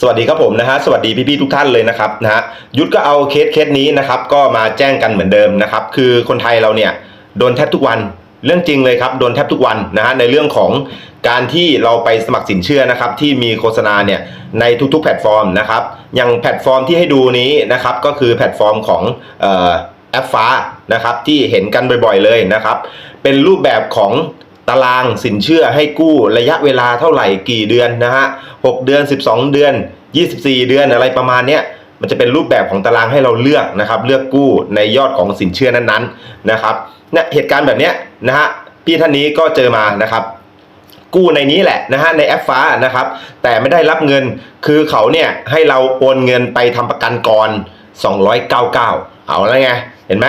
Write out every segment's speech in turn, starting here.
สวัสดีครับผมนะฮะสวัสดีพี่ๆทุกท่านเลยนะครับนะฮะยุทธก็เอาเคสเคสนี้นะครับ ก็มาแจ้งกันเหมือนเดิมนะครับ คือคนไทยเราเนี่ยโดนแทบทุกวันเรื่องจริงเลยครับโดนแทบทุกวันนะฮะในเรื่องของการที่เราไปสมัครสินเชื่อนะครับ ที่มีโฆษณาเนี่ยในทุกๆแพลตฟอร์มนะครับ อย่างแพลตฟอร์มที่ให้ดูนี้นะครับ ก็คือแพลตฟอร์มของออแอปฟ้านะครับที่เห็นกันบ่อยๆเลยนะครับ เป็นรูปแบบของ ตารางสินเชื่อให้กู้ระยะเวลาเท่าไหร่กี่เดือนนะฮะ6เดือน 12 เดือน 24 เดือนอะไรประมาณเนี้ยมันจะเป็นรูปแบบของตารางให้เราเลือกนะครับ เลือกกู้ในยอดของสินเชื่อนั้นๆนะครับเนี่ยเหตุการณ์แบบเนี้ยนะฮะพี่ท่านนี้ก็เจอมานะครับ กู้ในนี้แหละนะฮะในแอปฟ้านะครับ แต่ไม่ได้รับเงินคือเขาเนี่ยให้เราโอนเงินไปทำประกันก่อน299 เอาแล้วไงเห็นไหม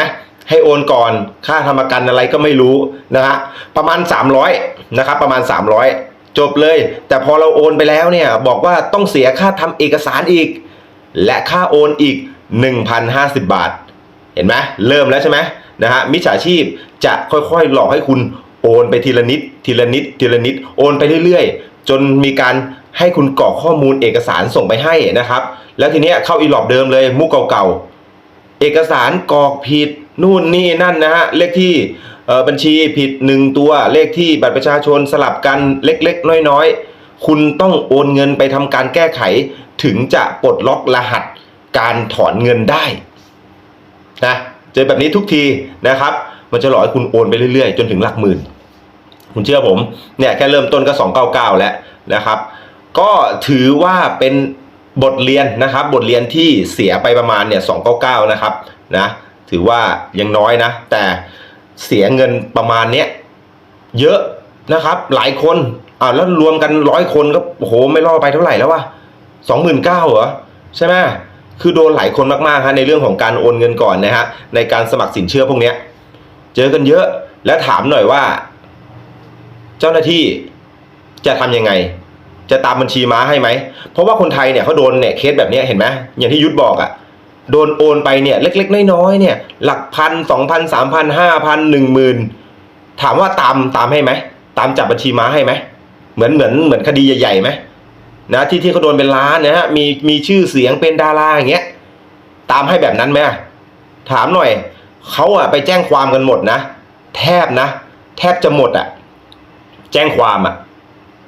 ให้โอนก่อนค่าทำประกันอะไรก็ไม่รู้นะฮะประมาณ 300นะครับประมาณ 300 จบเลย แต่พอเราโอนไปแล้วเนี่ยบอกว่าต้องเสียค่าทำเอกสารอีก และค่าโอนอีก 1,050 บาท เห็นไหมเริ่มแล้วใช่ไหมนะฮะมิจฉาชีพจะค่อยๆ หลอกให้คุณโอนไปทีละนิด ทีละนิด ทีละนิด โอนไปเรื่อยๆ จนมีการให้คุณกรอกข้อมูลเอกสารส่งไปให้นะครับ แล้วทีเนี้ยเข้าอีหลอบเดิมเลยมุกเก่าๆ เอกสารกรอกผิด นู่นนี่นั่นนะฮะเลขที่บัญชีผิดหนึ่งตัวเลขที่บัตรประชาชนสลับกันเล็กๆ น้อยๆ คุณต้องโอนเงินไปทำการแก้ไข ถึงจะปลดล็อกรหัสการถอนเงินได้นะเจอแบบนี้ทุกทีนะครับ มันจะหลอกให้คุณโอนไปเรื่อยๆ จนถึงหลักหมื่น คุณเชื่อผมเนี่ยแค่เริ่มต้นก็ 299 แล้วนะครับ ก็ถือว่าเป็นบทเรียนนะครับ บทเรียนที่เสียไปประมาณเนี่ย299 นะครับนะ ถือว่ายังน้อยนะ แต่เสียเงินประมาณเนี้ยเยอะนะครับ หลายคนอ่าแล้วรวมกันร้อยคนก็โอ้โหไม่รอดไปเท่าไหร่แล้ววะสองหมื่นเก้าเหรอใช่ไหมคือโดนหลายคนมากๆฮะในเรื่องของการโอนเงินก่อนนะฮะในการสมัครสินเชื่อพวกเนี้ย เจอกันเยอะและถามหน่อยว่า เจ้าหน้าที่จะทำยังไง จะตามบัญชีม้าให้ไหมเพราะว่าคนไทยเนี่ยเขาโดนเนี่ยเคสแบบนี้เห็นไหมอย่างที่ยุทธบอกอะ่ะ โดนโอนไปเนี่ยเล็กๆ น้อยๆเนี่ยหลักพันสองพันสามพันห้าพันหนึ่งหมื่นถามว่าตามตามให้ไหมตามจับบัญชีม้าให้ไหมเหมือนเหมือนเหมือนคดีใหญ่ๆไหมนะที่ที่เขาโดนเป็นล้านนะฮะมีมีชื่อเสียงเป็นดาราอย่างเงี้ยตามให้แบบนั้นไหมถามหน่อยเขาอะไปแจ้งความกันหมดนะ แทบนะ แทบจะหมดอะแจ้งความอะ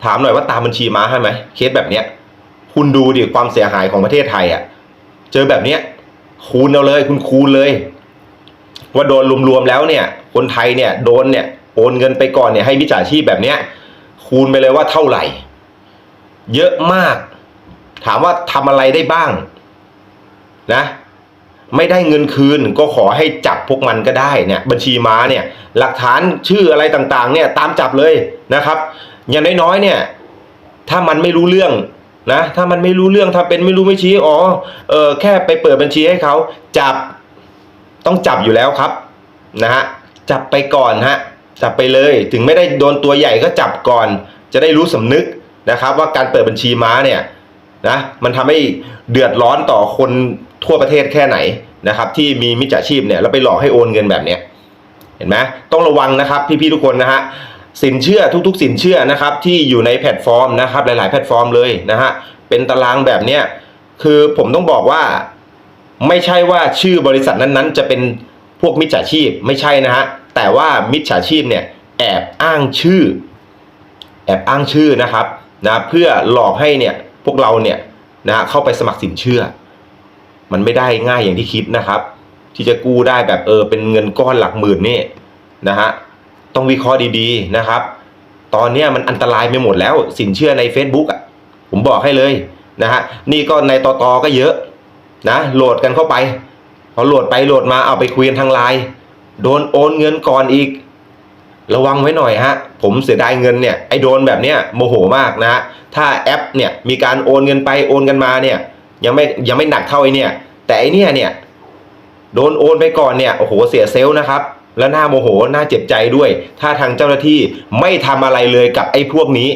ถามหน่อยว่าตามบัญชีม้าให้ไหมเคสแบบเนี้ยคุณดูดิความเสียหายของประเทศไทยอะเจอแบบเนี้ย คูณเอาเลย คุณคูณเลย ว่าโดนรวมๆแล้วเนี่ย คนไทยเนี่ยโดนเนี่ยโอนเงินไปก่อนเนี่ยให้มิจฉาชีพแบบเนี้ย คูณไปเลยว่าเท่าไหร่ เยอะมาก ถามว่าทำอะไรได้บ้าง นะ ไม่ได้เงินคืนก็ขอให้จับพวกมันก็ได้เนี่ย บัญชีม้าเนี่ย หลักฐานชื่ออะไรต่างๆ เนี่ย ตามจับเลยนะครับ อย่างน้อยๆเนี่ย ถ้ามันไม่รู้เรื่อง นะถ้ามันไม่รู้เรื่องถ้าเป็นไม่รู้ไม่ชี้อ๋อเออแค่ไปเปิดบัญชีให้เขาจับต้องจับอยู่แล้วครับนะฮะจับไปก่อนฮะจับไปเลยถึงไม่ได้โดนตัวใหญ่ก็จับก่อน จะได้รู้สำนึกนะครับ ว่าการเปิดบัญชีม้าเนี่ยนะมันทำให้เดือดร้อนต่อคนทั่วประเทศแค่ไหนนะครับ ที่มีมิจฉาชีพเนี่ยแล้วไปหลอกให้โอนเงินแบบเนี้ยเห็นไหมต้องระวังนะครับพี่ๆทุกคนนะฮะ สินเชื่อทุกๆ สินเชื่อนะครับที่อยู่ในแพลตฟอร์มนะครับหลายๆ แพลตฟอร์มเลยนะฮะเป็นตารางแบบเนี้ยคือผมต้องบอกว่าไม่ใช่ว่าชื่อบริษัทนั้นๆ จะเป็นพวกมิจฉาชีพไม่ใช่นะฮะแต่ว่ามิจฉาชีพเนี่ยแอบอ้างชื่อ แอบอ้างชื่อนะครับนะเพื่อหลอกให้เนี่ยพวกเราเนี่ยนะเข้าไปสมัครสินเชื่อ มันไม่ได้ง่ายอย่างที่คิดนะครับ ที่จะกู้ได้แบบเออเป็นเงินก้อนหลักหมื่นนี่นะฮะ ต้องวิเคราะห์ดีๆนะครับ ตอนนี้มันอันตรายไปหมดแล้ว สินเชื่อใน Facebook อะผมบอกให้เลยนะฮะนี่ก็ในตอตอก็เยอะนะโหลดกันเข้าไป พอโหลดไปโหลดมาเอาไปคุยกันทางไลน์โดนโอนเงินก่อนอีก ระวังไว้หน่อยฮะผมเสียดายเงินเนี่ยไอ้โดนแบบเนี้ยโมโหมากนะฮะถ้าแอปเนี่ยมีการโอนเงินไปโอนกันมาเนี่ยยังไม่ยังไม่หนักเท่าไอเนี่ยแต่ไอเนี่ยเนี่ยโดนโอนไปก่อนเนี่ยโอ้โหเสียเซลล์นะครับ และน่าโมโหน่าเจ็บใจด้วย ถ้าทางเจ้าหน้าที่ไม่ทำอะไรเลยกับไอ้พวกนี้